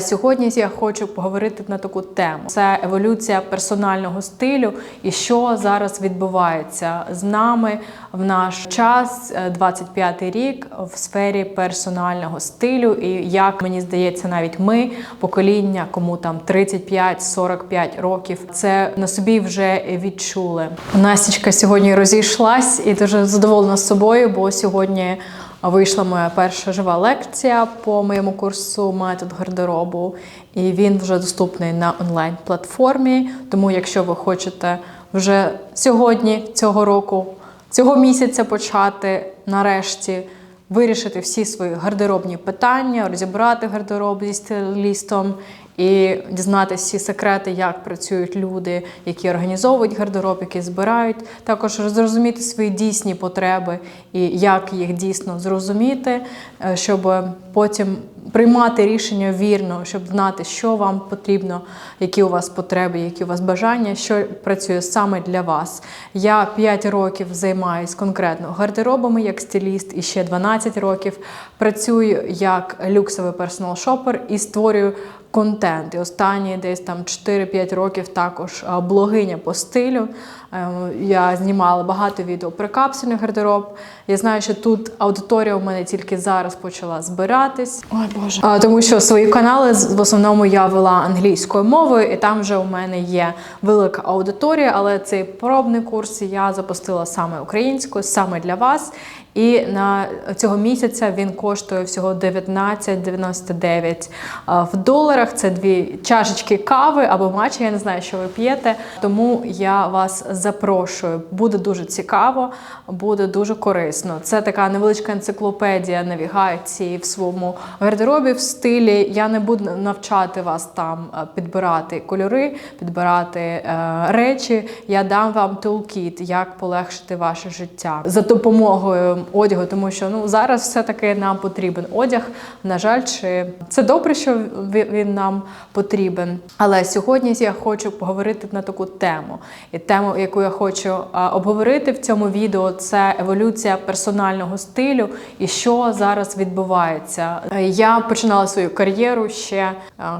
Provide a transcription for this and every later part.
Сьогодні я хочу поговорити на таку тему: це еволюція персонального стилю і що зараз відбувається з нами в наш час, е, 25-й рік, в сфері персонального стилю. І як мені здається, навіть ми, покоління, кому там 35-45 років, це на собі вже відчули. Настічка сьогодні розійшлась і дуже задоволена собою, бо сьогодні. Вийшла моя перша жива лекція по моєму курсу метод гардеробу, і він вже доступний на онлайн-платформі. Тому, якщо ви хочете вже сьогодні, цього року, цього місяця почати нарешті вирішити всі свої гардеробні питання, розібрати гардероб зі стилістом і дізнатися всі секрети, як працюють люди, які організовують гардероб, які збирають. Також зрозуміти свої дійсні потреби і як їх дійсно зрозуміти, е, щоб потім приймати рішення вірно, щоб знати, що вам потрібно, які у вас потреби, які у вас бажання, що працює саме для вас. Я 5 років займаюся конкретно гардеробами як стиліст, і ще 12 років працюю як люксовий персонал шопер і створюю контент. І останні десь там 4-5 років також блогиня по стилю. Е, Я знімала багато відео про капсульний гардероб. Я знаю, що тут аудиторія у мене тільки зараз почала збиратись. Ой, Боже. Тому що свої канали в основному я вела англійською мовою, і там вже у мене є велика аудиторія, але цей пробний курс я запустила саме українською, саме для вас. І на цього місяця він коштує всього 19,99 а, в доларах. Це дві чашечки кави або матча. Я не знаю, що ви п'єте. Тому я вас запрошую. Буде дуже цікаво, буде дуже корисно. Це така невеличка енциклопедія навігації в своєму гардеробі в стилі. Я не буду навчати вас там е, підбирати кольори, підбирати е, речі. Я дам вам тулкіт, як полегшити ваше життя за допомогою одягу, тому що ну зараз все-таки нам потрібен одяг. На жаль, чи це добре, що він нам потрібен. Але сьогодні я хочу поговорити на таку тему. І тему, яку я хочу обговорити в цьому відео, це еволюція персонального стилю і що зараз відбувається. Я починала свою кар'єру ще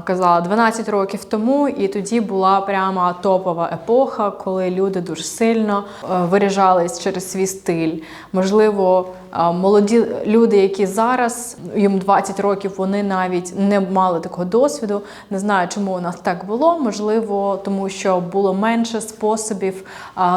казала 12 років тому, і тоді була прямо топова епоха, коли люди дуже сильно виряжались через свій стиль. Можливо, а, молоді люди, які зараз їм 20 років, вони навіть не мали такого досвіду. Не знаю, чому у нас так було. Можливо, тому що було менше способів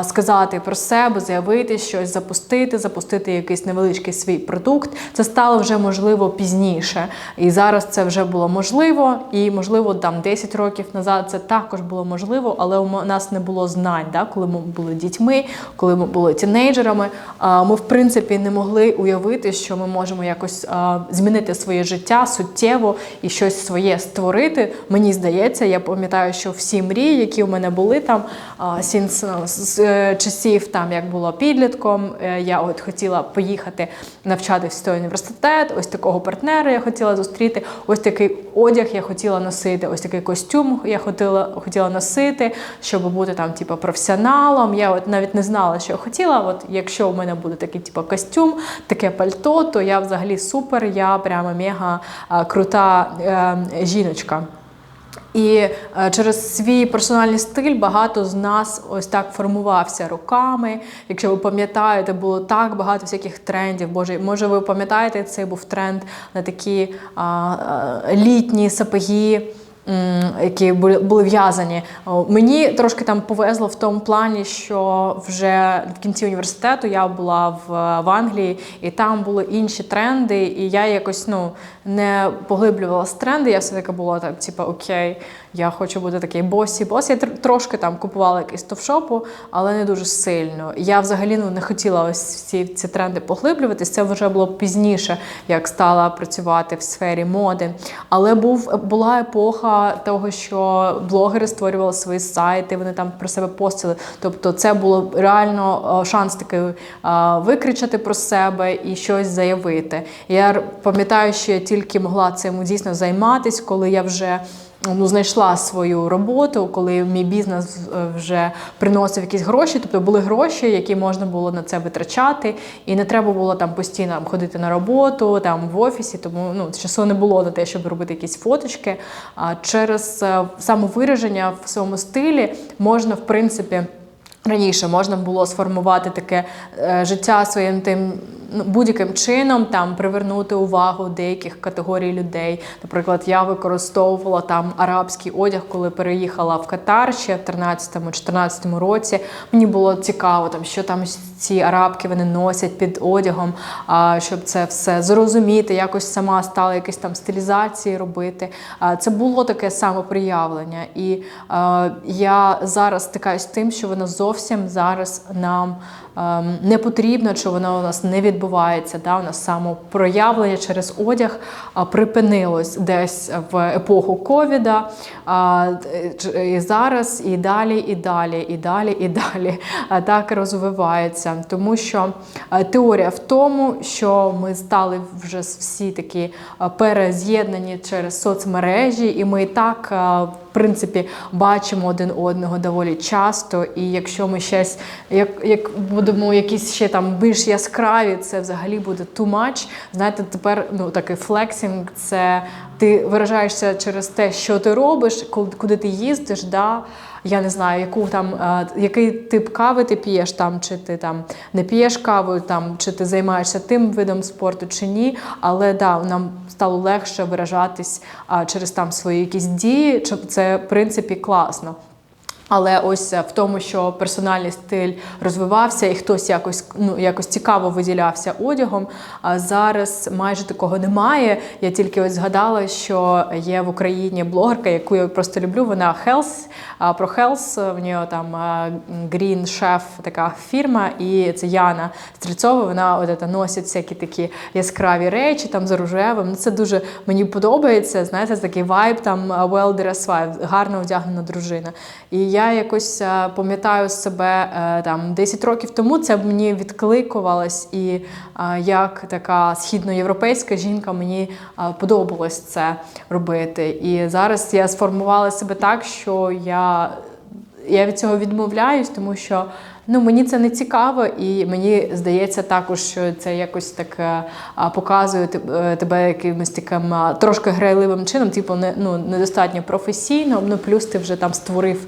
сказати про себе, заявити щось, запустити, запустити якийсь невеличкий свій продукт. Це стало вже можливо пізніше. І зараз це вже було можливо, і можливо там 10 років назад це також було можливо, але у нас не було знань, да? коли ми були дітьми, коли ми були тінейджерами. Ми в принципі не могли уявити, що ми можемо якось змінити своє життя суттєво і щось своє створити. Мені здається, я пам'ятаю, що всі мрії, які у мене були там сінс з е, часів, там як було підлітком, е, я от хотіла поїхати навчатися в той університет. Ось такого партнера я хотіла зустріти. Ось такий одяг я хотіла носити. Ось такий костюм я хотіла хотіла носити, щоб бути там, типу, професіоналом. Я от навіть не знала, що я хотіла. От якщо у мене буде такий, типу, костюм, таке пальто, то я взагалі супер. Я прямо мега крута е, жіночка. І е, через свій персональний стиль багато з нас ось так формувався роками. Якщо ви пам'ятаєте, було так багато всяких трендів. Боже, може, ви пам'ятаєте, цей був тренд на такі а, а, літні сапоги. Які були були в'язані. Мені трошки там повезло в тому плані, що вже в кінці університету я була в, в Англії, і там були інші тренди, і я якось ну не поглиблювалася тренди. Я все таки була так, типу, окей, я хочу бути такий босі. Бос я тр- трошки там купувала якийсь товшопу, але не дуже сильно. Я взагалі ну не хотіла ось ці, ці тренди поглиблюватись. Це вже було пізніше, як стала працювати в сфері моди. Але був була епоха того, що блогери створювали свої сайти, вони там про себе постили. Тобто, це було реально е, шанс такий е, викричати про себе і щось заявити. Я пам'ятаю, що я тільки могла цим дійсно займатися, коли я вже ну, знайшла свою роботу, коли мій бізнес е, вже приносив якісь гроші, тобто були гроші, які можна було на це витрачати, і не треба було там постійно ходити на роботу, там в офісі, тому ну, часу не було на те, щоб робити якісь фоточки. А через е, самовираження в своєму стилі можна, в принципі. Раніше можна було сформувати таке е, життя своїм тим ну, будь-яким чином, там привернути увагу деяких категорій людей. Наприклад, я використовувала там арабський одяг, коли переїхала в Катар ще в 13-14 році. Мені було цікаво, там що там ці арабки вони носять під одягом, а щоб це все зрозуміти, якось сама стала якісь там стилізації робити. А, Це було таке самоприявлення. І е, я зараз стикаюсь з тим, що воно зовсім зараз нам ем, не потрібно, чи воно у нас не відбувається. Да? У нас самопроявлення через одяг припинилось десь в епоху ковіда. А, і зараз, і далі, і далі, і далі, і далі так розвивається. Тому що а, теорія в тому, що ми стали вже всі такі а, перез'єднані через соцмережі, і ми і так. Принципі, бачимо один одного доволі часто, і якщо ми щось, як, як будемо якісь ще там більш яскраві, це взагалі буде too much. Знаєте, тепер ну такий флексінг це ти виражаєшся через те, що ти робиш, куди ти їздиш. Да? Я не знаю, яку там е, який тип кави ти п'єш там, чи ти там не п'єш каву, там чи ти займаєшся тим видом спорту чи ні. Але да, нам стало легше виражатись через там свої якісь дії. Це в принципі класно. Але ось е, в тому, що персональний стиль розвивався, і хтось якось ну якось цікаво виділявся одягом. А зараз майже такого немає. Я тільки ось згадала, що є в Україні блогерка, яку я просто люблю. Вона Health, про Health, в нього там а, Green Chef така фірма, і це Яна Стрільцова. Вона от носить всякі такі яскраві речі там за рожевим. Ну, Це дуже мені подобається. Знаєте, такий вайб, там well dressed гарно одягнена дружина. І я якось е, пам'ятаю себе е, там 10 років тому. Це мені відкликувалось, і е, як така східноєвропейська жінка мені подобалось це робити. І зараз я сформувала себе так, що я я від цього відмовляюсь, тому що ну мені це не цікаво, і мені здається також, що це якось так е, показує е, тебе якимось таким трошки грайливим чином, типу не ну недостатньо професійно. Ну плюс ти вже там створив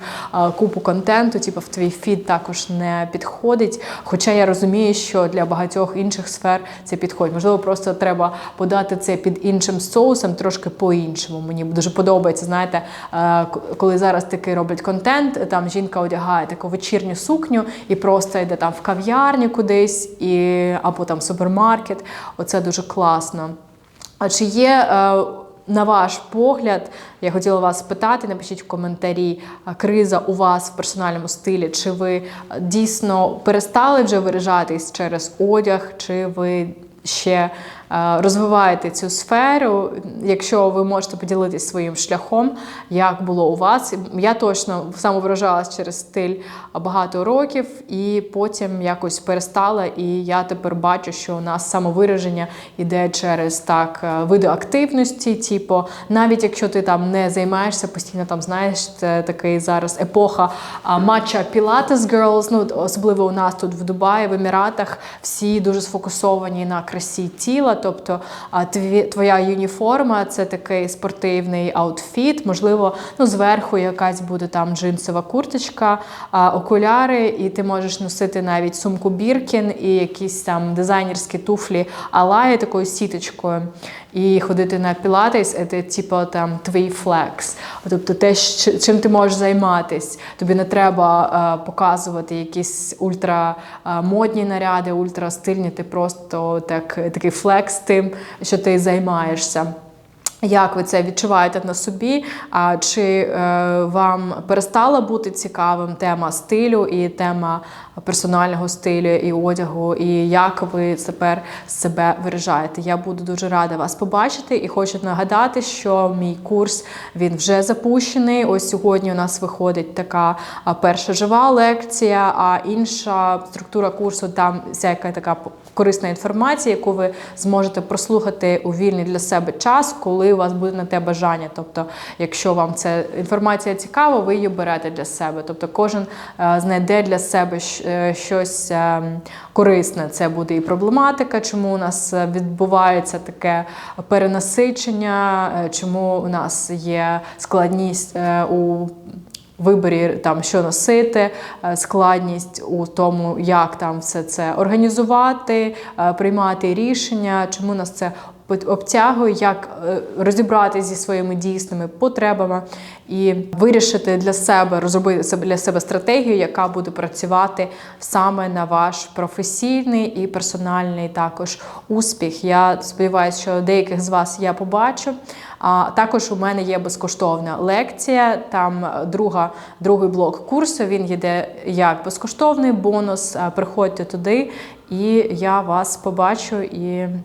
купу контенту, типу в твій фід також не підходить. Хоча я розумію, що для багатьох інших сфер це підходить. Можливо, просто треба подати це під іншим соусом, трошки по-іншому. Мені дуже подобається. Знаєте, е, коли зараз таки роблять контент, там жінка одягає таку вечірню сукню і просто йде там в кав'ярню кудись, і або там супермаркет. Оце дуже класно. А чи є е, на ваш погляд, я хотіла вас спитати, напишіть в коментарі, криза у вас в персональному стилі? Чи ви е, дійсно перестали вже виражатись через одяг, чи ви ще розвиваєте цю сферу? Якщо ви можете поділитися своїм шляхом, як було у вас? Я точно самовиражалась через стиль багато років, і потім якось перестала. І я тепер бачу, що у нас самовираження йде через так е, види активності. Типу, навіть якщо ти там не займаєшся постійно, там знаєш, це такий зараз епоха матча Pilates Girls, ну особливо у нас тут в Дубаї, в Еміратах, всі дуже сфокусовані на красі тіла. Тобто твоя юніформа це такий спортивний аутфіт, можливо, ну зверху якась буде там джинсова курточка, окуляри, і ти можеш носити навіть сумку Біркін і якісь там дизайнерські туфлі алаї такою сіточкою. І ходити на пілатес, це типу там твій флекс. Тобто те, чим ти можеш займатись. Тобі не треба е, показувати якісь ультра е, наряди, ультра стильні. Ти просто так, такий флекс тим, що ти займаєшся. Як ви це відчуваєте на собі? А чи е, вам перестала бути цікавим тема стилю і тема персонального стилю і одягу, і як ви тепер себе виражаєте. Я буду дуже рада вас побачити і хочу нагадати, що мій курс він вже запущений. Ось сьогодні у нас виходить така перша жива лекція, а інша структура курсу там всяка така корисна інформація, яку ви зможете прослухати у вільний для себе час, коли у вас буде на те бажання. Тобто, якщо вам ця інформація цікава, ви її берете для себе. Тобто, кожен е, знайде для себе щось е, корисне. Це буде і проблематика, чому у нас е, відбувається таке перенасичення, е, чому у нас є складність е, у виборі там, що носити, е, складність у тому, як там все це організувати, е, приймати рішення, чому нас це обтягує, як е, розібратися зі своїми дійсними потребами і вирішити для себе, розробити для себе стратегію, яка буде працювати саме на ваш професійний і персональний також успіх. Я сподіваюся, що деяких з вас я побачу. А також у мене є безкоштовна лекція. Там е, друга, другий блок курсу. Він йде як безкоштовний бонус. Е, Приходьте туди, і я вас побачу і е,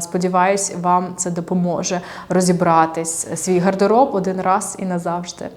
сподіваюсь, вам це допоможе розібратись свій гардероб один раз і назавжди.